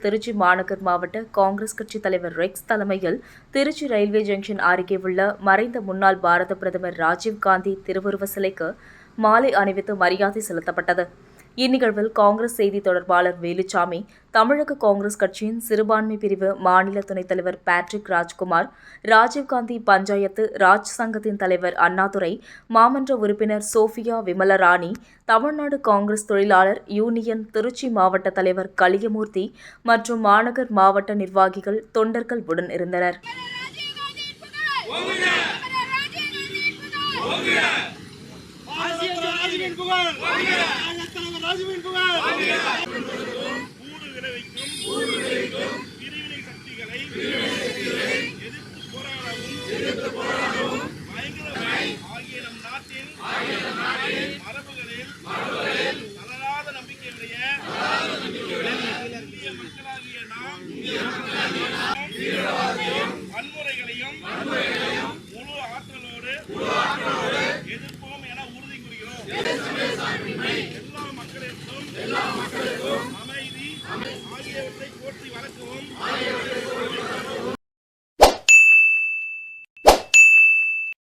திருச்சி மாநகர் மாவட்ட காங்கிரஸ் கட்சி தலைவர் ரெக்ஸ் தலைமையில் திருச்சி ரயில்வே ஜங்ஷன் அருகே உள்ள மறைந்த முன்னாள் பாரத பிரதமர் ராஜீவ் காந்தி திருவுருவ சிலைக்கு மாலை அணிவித்து மரியாதை செலுத்தப்பட்டது. இந்நிகழ்வில் காங்கிரஸ் செய்தி தொடர்பாளர் வேலுச்சாமி தமிழக காங்கிரஸ் கட்சியின் சிறுபான்மை பிரிவு மாநில துணைத் தலைவர் பேட்ரிக் ராஜ்குமார் ராஜீவ்காந்தி பஞ்சாயத்து ராஜ் சங்கத்தின் தலைவர் அண்ணாதுரை மாமன்ற உறுப்பினர் சோஃபியா விமலராணி தமிழ்நாடு காங்கிரஸ் தொழிலாளர் யூனியன் திருச்சி மாவட்ட தலைவர் கலியமூர்த்தி மற்றும் மாநகர் மாவட்ட நிர்வாகிகள் தொண்டர்கள் உடன் இருந்தனர். புகழ் மரபுகளில் தளராத நம்பிக்கையுடைய இந்திய மக்களாகிய நாம் வன்முறைகளையும் முழு ஆற்றலோடு எதிர்ப்போம் என உறுதி கூறுகிறோம் எல்லா மக்களுக்கும் அமைதி ஆகியவற்றை போற்றி வளர்க்கவும்